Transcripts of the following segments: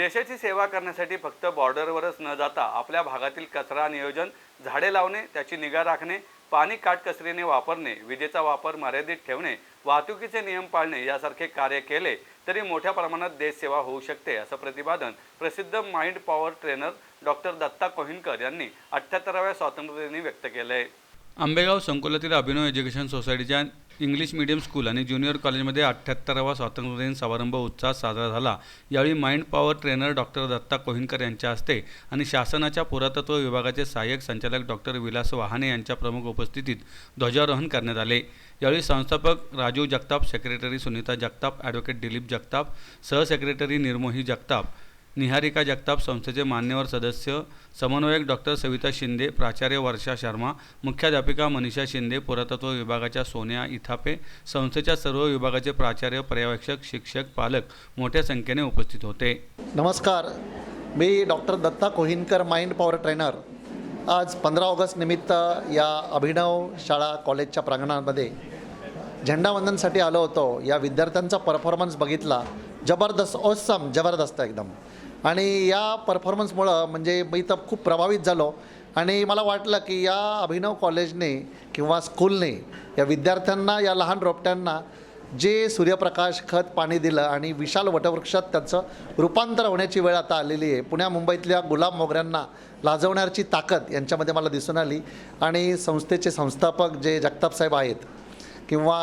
देशाची सेवा करण्यासाठी फक्त बॉर्डरवरच न जाता आपल्या भागातील कचरा नियोजन झाडे लावणे त्याची निगा राखणे पाणी काटकसरीने वापरणे विजेचा वापर मर्यादित ठेवणे वाहतुकीचे नियम पाळणे यासारखे कार्य केले तरी मोठ्या प्रमाणात देशसेवा होऊ शकते असं प्रतिपादन प्रसिद्ध mind power trainer doctor Datta Kohinkar यांनी अठ्ठ्याहत्तराव्या स्वातंत्र्यदिनी व्यक्त केलं आहे आंबेगाव संकुलातील अभिनव एज्युकेशन सोसायटीच्या इंग्लिश मीडियम स्कूल आणि ज्युनियर कॉलेजमध्ये अठ्ठ्याहत्तरावा स्वातंत्र्यदिन समारंभ उत्साहात साजरा झाला. यावेळी mind power trainer doctor Datta Kohinkar यांच्या हस्ते आणि शासनाच्या पुरातत्व विभागाचे सहाय्यक संचालक डॉक्टर विलास वहाने यांच्या प्रमुख उपस्थितीत ध्वजारोहण करण्यात आले. यावेळी संस्थापक राजू जगताप सेक्रेटरी सुनीता जगताप ॲडव्होकेट दिलीप जगताप सहसेक्रेटरी निर्मोही जगताप निहारिका जगताप संस्थेचे मान्यवर सदस्य समन्वयक डॉक्टर सविता शिंदे प्राचार्य वर्षा शर्मा मुख्याध्यापिका मनीषा शिंदे पुरातत्व विभागाच्या सोन्या इथापे संस्थेच्या सर्व विभागाचे प्राचार्य पर्यवेक्षक शिक्षक पालक मोठ्या संख्येने उपस्थित होते. नमस्कार. मी doctor Datta Kohinkar mind power trainer. आज पंधरा ऑगस्ट निमित्त या अभिनव शाळा कॉलेजच्या प्रांगणामध्ये झेंडावंदनसाठी आलो होतो. या विद्यार्थ्यांचा परफॉर्मन्स बघितला. जबरदस्त ओसम जबरदस्त एकदम. आणि या परफॉर्मन्समुळं म्हणजे मी तर खूप प्रभावित झालो. आणि मला वाटलं की या अभिनव कॉलेजने किंवा स्कूलने या विद्यार्थ्यांना या लहान रोपट्यांना जे सूर्यप्रकाश खत पाणी दिलं आणि विशाल वटवृक्षात त्याचं रूपांतर होण्याची वेळ आता आलेली आहे. पुण्या मुंबईतल्या गुलाब मोगऱ्यांना लाजवण्याची ताकद यांच्यामध्ये मला दिसून आली. आणि संस्थेचे संस्थापक जे जगताप साहेब आहेत किंवा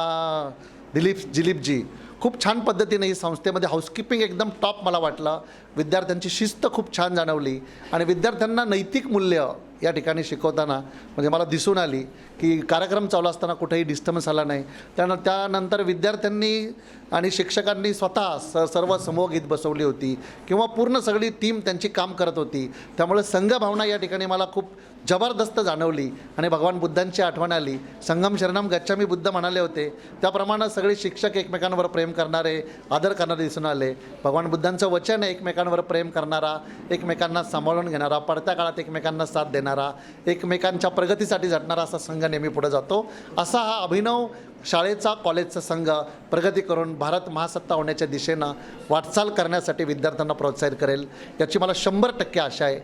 दिलीप दिलीपजी खूप छान पद्धतीने ही संस्थेमध्ये हाऊसकीपिंग एकदम टॉप मला वाटलं. विद्यार्थ्यांची शिस्त खूप छान जाणवली. आणि विद्यार्थ्यांना नैतिक मूल्य या ठिकाणी शिकवताना म्हणजे मला दिसून आली की कार्यक्रम चालू असताना कुठेही डिस्टर्बन्स आला नाही. त्यानं त्यानंतर विद्यार्थ्यांनी आणि शिक्षकांनी स्वतः स सर्व समूह गीत बसवली होती किंवा पूर्ण सगळी टीम त्यांची काम करत होती. त्यामुळे संघभावना या ठिकाणी मला खूप जबरदस्त जाणवली आणि भगवान बुद्धांची आठवण आली. संगम शरणम गच्छामी बुद्ध म्हणाले होते त्याप्रमाणे सगळे शिक्षक एकमेकांवर प्रेम करणारे आदर करणारे दिसून आले. भगवान बुद्धांचं वचन आहे एकमेकांवर प्रेम करणारा एकमेकांना सांभाळून घेणारा पडत्या काळात एकमेकांना साथ देणारा एकमेकांच्या प्रगतीसाठी झटणारा असा संघ नेहमी पुढे जातो. असा हा अभिनव शाळेचा कॉलेजचा संघ प्रगती करून भारत महासत्ता होण्याच्या दिशेनं वाटचाल करण्यासाठी विद्यार्थ्यांना प्रोत्साहित करेल. याची मला शंभर टक्के आशा आहे.